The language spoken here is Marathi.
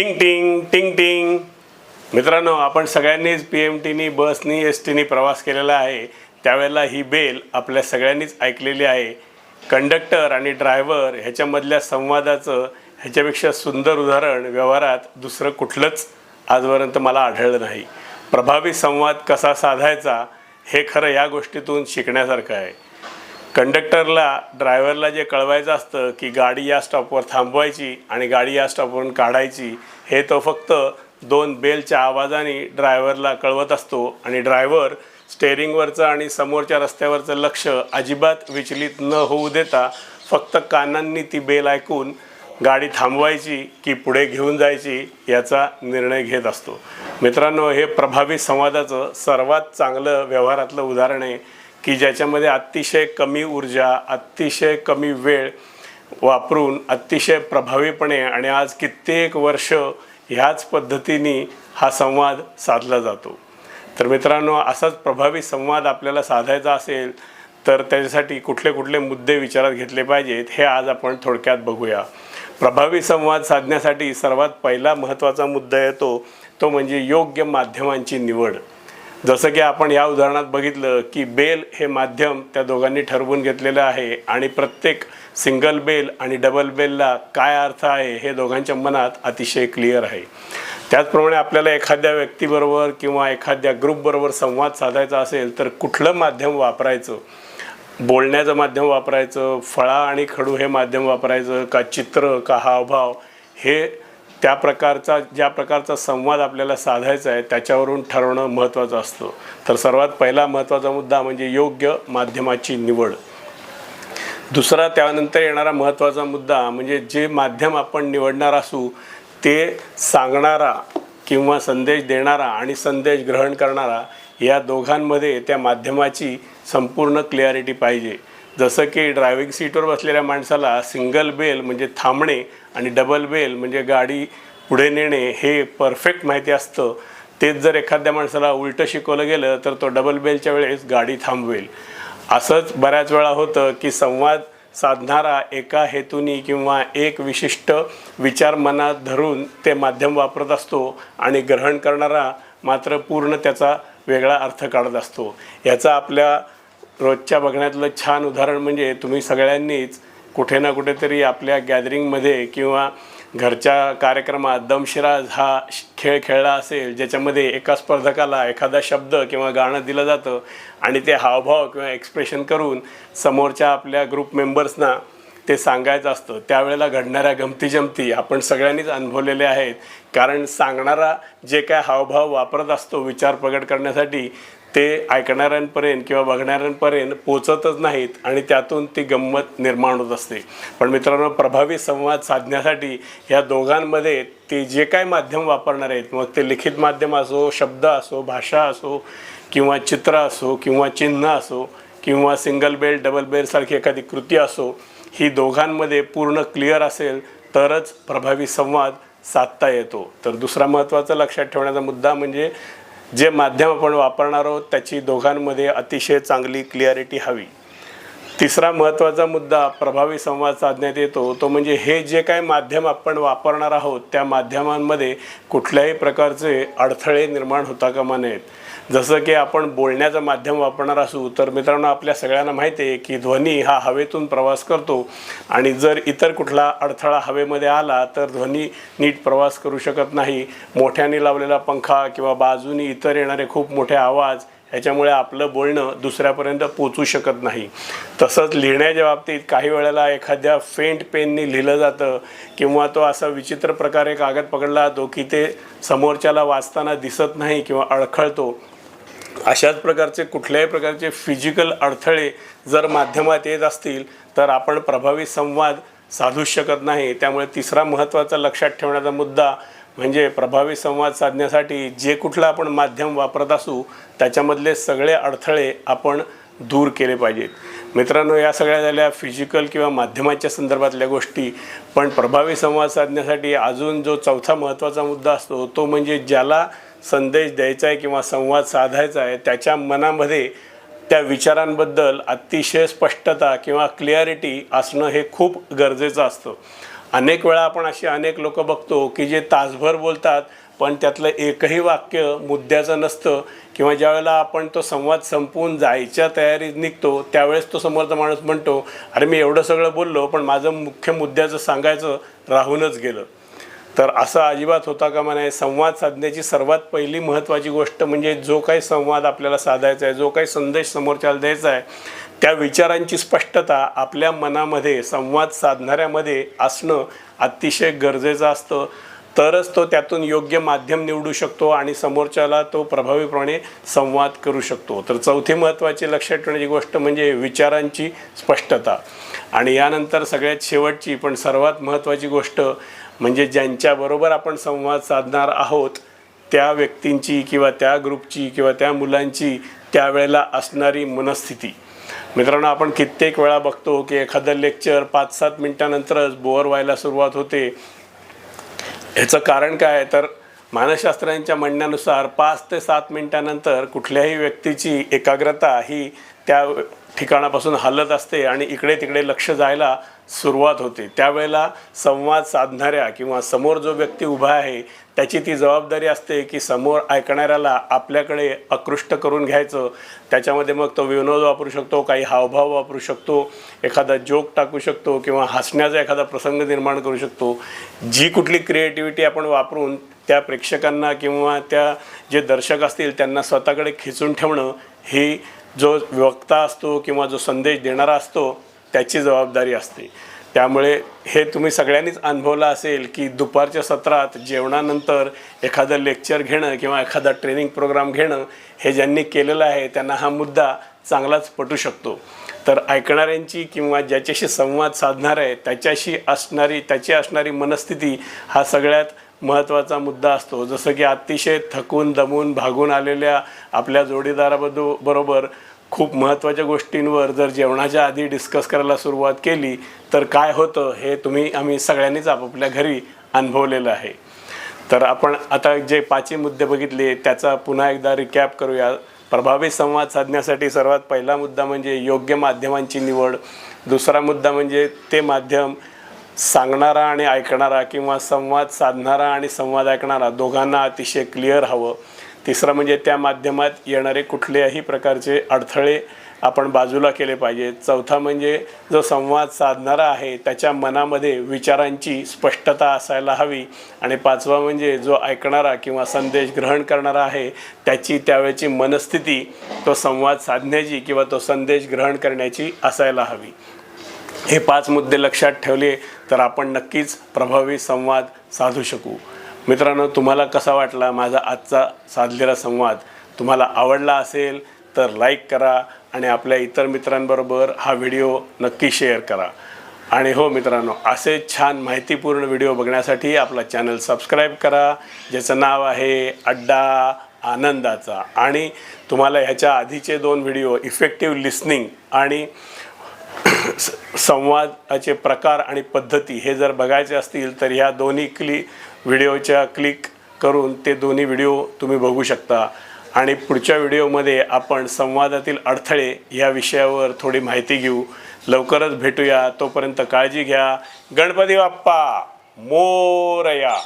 टिंग टिंग टिंग टिंग. मित्रांनो आपण सगळ्यांनीच पी एम टीनी बसनी एस टीनी प्रवास केलेला आहे. त्यावेळेला ही बेल आपल्या सगळ्यांनीच ऐकलेली आहे. कंडक्टर आणि ड्रायव्हर ह्याच्यामधल्या संवादाचं ह्याच्यापेक्षा सुंदर उदाहरण व्यवहारात दुसरं कुठलंच आजपर्यंत मला आढळलं नाही. प्रभावी संवाद कसा साधायचा हे खरं या गोष्टीतून शिकण्यासारखं आहे. कंडक्टरला ड्रायव्हरला जे कळवायचं असतं की गाडी या स्टॉपवर थांबवायची आणि गाडी या स्टॉपवरून काढायची हे तो फक्त दोन बेलच्या आवाजाने ड्रायव्हरला कळवत असतो आणि ड्रायव्हर स्टेअरिंगवरचं आणि समोरच्या रस्त्यावरचं लक्ष अजिबात विचलित न होऊ देता फक्त कानांनी ती बेल ऐकून गाडी थांबवायची की पुढे घेऊन जायची याचा निर्णय घेत असतो. मित्रांनो हे प्रभावी संवादाचं सर्वात चांगलं व्यवहारातलं उदाहरण आहे की ज्याच्यामध्ये अतिशय कमी ऊर्जा अतिशय कमी वेळ वापरून अतिशय प्रभावीपणे आणि आज कित्येक वर्ष ह्याच पद्धतीने हा संवाद साधला जातो. तर मित्रांनो असाच प्रभावी संवाद आपल्याला साधायचा असेल तर त्याच्यासाठी कुठले कुठले मुद्दे विचारात घेतले पाहिजेत हे आज आपण थोडक्यात बघूया. प्रभावी संवाद साधण्यासाठी सर्वात पहिला महत्त्वाचा मुद्दा येतो तो म्हणजे योग्य माध्यमांची निवड. जसं की आपण या उदाहरणात बघितलं की बेल हे माध्यम त्या दोघांनी ठरवून घेतलेलं आहे आणि प्रत्येक सिंगल बेल आणि डबल बेलला काय अर्थ आहे हे दोघांच्या मनात अतिशय क्लिअर आहे. त्याचप्रमाणे आपल्याला एखाद्या व्यक्तीबरोबर किंवा एखाद्या ग्रुपबरोबर संवाद साधायचा असेल तर कुठलं माध्यम वापरायचं? बोलण्याचं माध्यम वापरायचं? फळा आणि खडू हे माध्यम वापरायचं? का चित्र? का हावभाव? हे त्या प्रकारचा ज्या प्रकारचा संवाद आपल्याला साधायचा आहे त्याच्यावरून ठरवणं महत्त्वाचं असतं. तर सर्वात पहिला महत्त्वाचा मुद्दा म्हणजे योग्य माध्यमाची निवड. दुसरा त्यानंतर येणारा महत्त्वाचा मुद्दा म्हणजे जे माध्यम आपण निवडणार असू ते सांगणारा किंवा संदेश देणारा आणि संदेश ग्रहण करणारा या दोघांमध्ये त्या माध्यमाची संपूर्ण क्लिअरिटी पाहिजे. जसं की ड्रायव्हिंग सीटवर बसलेल्या माणसाला सिंगल बेल म्हणजे थांबणे आणि डबल बेल म्हणजे गाडी पुढे नेणे हे परफेक्ट माहिती असतं. तेच जर एखाद्या माणसाला उलटं शिकवलं गेलं तर तो डबल बेलच्या वेळेस गाडी थांबवेल. असंच बऱ्याच वेळा होतं की संवाद साधणारा एका हेतूनी किंवा एक विशिष्ट विचार मनात धरून ते माध्यम वापरत असतो आणि ग्रहण करणारा मात्र पूर्ण त्याचा वेगळा अर्थ काढत असतो. याचा आपल्या रोजच्या बघण्यातलं छान उदाहरण म्हणजे तुम्ही सगळ्यांनीच कुठे ना कुठेतरी आपल्या गॅदरिंगमध्ये किंवा घरच्या कार्यक्रमात दमशिराज हा श- खेळ खेळला असेल ज्याच्यामध्ये एका स्पर्धकाला एखादा शब्द किंवा गाणं दिलं जातं आणि ते हावभाव किंवा एक्सप्रेशन करून समोरच्या आपल्या ग्रुप मेंबर्सना ते सांगायचं असतं. त्यावेळेला घडणाऱ्या गमती जमती आपण सगळ्यांनीच अनुभवलेले आहेत. कारण सांगणारा जे काय हावभाव वापरत असतो विचार प्रगट करण्यासाठी ते ऐकणाऱ्यांपर्यंत किंवा बघणाऱ्यांपर्यंत पोचतच नाहीत आणि त्यातून ती गंमत निर्माण होत असते. पण मित्रांनो प्रभावी संवाद साधण्यासाठी ह्या दोघांमध्ये ते जे काय माध्यम वापरणार आहेत मग ते लिखित माध्यम असो शब्द असो भाषा असो किंवा चित्र असो किंवा चिन्ह असो किंवा सिंगल बेल डबल बेलसारखी एखादी कृती असो ही दोघांमध्ये पूर्ण क्लिअर असेल तरच प्रभावी संवाद साधता येतो. तर दुसरा महत्त्वाचा लक्षात ठेवण्याचा मुद्दा म्हणजे जे माध्यम आपण वापरणार आहोत त्याची दोघांमध्ये अतिशय चांगली क्लिअरिटी हवी. तिसरा महत्त्वाचा मुद्दा प्रभावी संवाद साधण्यात येतो. तो म्हणजे हे जे काय माध्यम आपण वापरणार आहोत त्या माध्यमांमध्ये कुठल्याही प्रकारचे अडथळे निर्माण होता कामा नयेत. जसं की आपण बोलण्याचं माध्यम वापरणार असू तर मित्रांनो आपल्या सगळ्यांना माहिती आहे की ध्वनी हा हवेतून प्रवास करतो. आणि जर इतर कुठला अडथळा हवेमध्ये आला तर ध्वनी नीट प्रवास करू शकत नाही. मोठ्याने लावलेला पंखा किंवा बाजूनी इतर येणारे खूप मोठे आवाज ह्याच्यामुळे आपलं बोलणं दुसऱ्यापर्यंत पोचू शकत नाही. तसंच लिहिण्याच्या बाबतीत काही वेळेला एखाद्या फेंट पेननी लिहिलं जातं किंवा तो असा विचित्र प्रकारे कागद पकडला जातो की ते समोरच्याला वाचताना दिसत नाही किंवा अडखळतो. अशाच प्रकारचे कुठल्याही प्रकारचे फिजिकल अडथळे जर माध्यमात येत असतील तर आपण प्रभावी संवाद साधूच शकत नाही. त्यामुळे तिसरा महत्त्वाचा लक्षात ठेवण्याचा मुद्दा म्हणजे प्रभावी संवाद साधण्यासाठी जे कुठलं आपण माध्यम वापरत असू त्याच्यामधले सगळे अडथळे आपण दूर केले पाहिजेत. मित्रांनो या सगळ्या झाल्या फिजिकल किंवा माध्यमाच्या संदर्भातल्या गोष्टी. पण प्रभावी संवाद साधण्यासाठी अजून जो चौथा महत्त्वाचा मुद्दा असतो तो म्हणजे ज्याला संदेश द्यायचा आहे किंवा संवाद साधायचा आहे त्याच्या मनामध्ये त्या विचारांबद्दल अतिशय स्पष्टता किंवा क्लिअरिटी असणं हे खूप गरजेचं असतं. अनेक वेळा आपण अशी अनेक लोक बघतो की जे तासभर बोलतात पण त्यातलं एकही वाक्य मुद्द्याचं नसतं किंवा ज्यावेळेला आपण तो संवाद संपवून जायच्या तयारीत निघतो त्यावेळेस तो समोरचा माणूस म्हणतो अरे मी एवढं सगळं बोललो पण माझं मुख्य मुद्द्याचं सांगायचं राहूनच गेलं. तर असं अजिबात होता का म्हणे? संवाद साधण्याची सर्वात पहिली महत्त्वाची गोष्ट म्हणजे जो काही संवाद आपल्याला साधायचा आहे जो काही संदेश समोरच्याला द्यायचा आहे त्या विचारांची स्पष्टता आपल्या मनामध्ये संवाद साधणाऱ्यामध्ये असणं अतिशय गरजेचं असतं. तरच तो त्यातून योग्य माध्यम निवडू शकतो आणि समोरच्याला तो प्रभावीपणे संवाद करू शकतो. तर चौथी महत्त्वाची लक्षात ठेवण्याची गोष्ट म्हणजे विचारांची स्पष्टता. आणि यानंतर सगळ्यात शेवटची पण सर्वात महत्त्वाची गोष्ट म्हणजे ज्यांच्याबरोबर आपण संवाद साधणार आहोत त्या व्यक्तींची किंवा त्या ग्रुपची किंवा त्या मुलांची त्यावेळेला असणारी मनस्थिती. मित्रांनो आपण कित्येक वेळा बघतो की एखादं लेक्चर पाच सात मिनटानंतरच बोअर व्हायला सुरुवात होते. ह्याचं कारण काय आहे? तर मानसशास्त्रांच्या म्हणण्यानुसार पाच ते सात मिनटानंतर कुठल्याही व्यक्तीची एकाग्रता ही त्या ठिकाणापासून हलत असते आणि इकडे तिकडे लक्ष जायला सुरुवात होते. त्यावेळेला संवाद साधणाऱ्या किंवा समोर जो व्यक्ती उभा आहे त्याची ती जबाबदारी असते की समोर ऐकणाऱ्याला आपल्याकडे आकृष्ट करून घ्यायचं. त्याच्यामध्ये मग तो विनोद वापरू शकतो काही हावभाव वापरू शकतो एखादा जोक टाकू शकतो किंवा हसण्याचा एखादा प्रसंग निर्माण करू शकतो. जी कुठली क्रिएटिव्हिटी आपण वापरून त्या प्रेक्षकांना किंवा त्या जे दर्शक असतील त्यांना स्वतःकडे खिचून ठेवणं ही जो वक्ता असतो किंवा जो संदेश देणारा असतो त्याची जबाबदारी असते. त्यामुळे हे तुम्ही सगळ्यांनीच अनुभवलं असेल की दुपारच्या सत्रात जेवणानंतर एखादं लेक्चर घेणं किंवा एखादा ट्रेनिंग प्रोग्राम घेणं हे ज्यांनी केलेलं आहे त्यांना हा मुद्दा चांगलाच पटू शकतो. तर ऐकणाऱ्यांची किंवा ज्याच्याशी संवाद साधणार आहे त्याच्याशी असणारी त्याची असणारी मनस्थिती हा सगळ्यात महत्त्वाचा मुद्दा असतो. जसं की अतिशय थकून दमून भागून आलेल्या आपल्या जोडीदाराबद्दल बरोबर खूप महत्त्वाच्या गोष्टींवर जर जेवणाच्या आधी डिस्कस करायला सुरुवात केली तर काय होतं हे तुम्ही आम्ही सगळ्यांनीच आपापल्या घरी अनुभवलेलं आहे. तर आपण आता जे पाचही मुद्दे बघितले त्याचा पुन्हा एकदा रिकॅप करूया. प्रभावी संवाद साधण्यासाठी सर्वात पहिला मुद्दा म्हणजे योग्य माध्यमांची निवड. दुसरा मुद्दा म्हणजे ते माध्यम सांगणारा आणि ऐकणारा किंवा संवाद साधणारा आणि संवाद ऐकणारा दोघांना अतिशय क्लिअर हवं. तिसरं म्हणजे त्या माध्यमात येणारे कुठल्याही प्रकारचे अडथळे आपण बाजूला केले पाहिजेत चौथा म्हणजे जो संवाद साधणारा आहे त्याच्या मनामध्ये विचारांची स्पष्टता असायला हवी. आणि पाचवा म्हणजे जो ऐकणारा किंवा संदेश ग्रहण करणारा आहे त्याची त्यावेळची मनस्थिती तो संवाद साधण्याची किंवा तो संदेश ग्रहण करण्याची असायला हवी. हे पाच मुद्दे लक्षात ठेवले तर आपण नक्कीच प्रभावी संवाद साधू शकू. मित्रांनो तुम्हाला कसा वाटला माझा आजचा साधलेला संवाद? तुम्हाला आवडला असेल तर लाईक करा आणि आपल्या इतर मित्रांबरोबर हा व्हिडिओ नक्की शेअर करा. आणि हो मित्रांनो असे छान माहितीपूर्ण व्हिडिओ बघण्यासाठी आपला चॅनल सबस्क्राईब करा ज्याचं नाव आहे अड्डा आनंदाचा. आणि तुम्हाला ह्याच्या आधीचे दोन व्हिडिओ इफेक्टिव्ह लिसनिंग आणि स- संवादाचे प्रकार आणि पद्धती हे जर बघायचे असतील तर ह्या दोन्ही क्ली व्हिडिओच्या क्लिक करून ते दोन्ही व्हिडिओ तुम्ही बघू शकता. आणि पुढच्या व्हिडिओमध्ये आपण संवादातील अडथळे या विषयावर थोडी माहिती घेऊ. लवकरच भेटूया. तोपर्यंत काळजी घ्या. गणपती बाप्पा मोरया!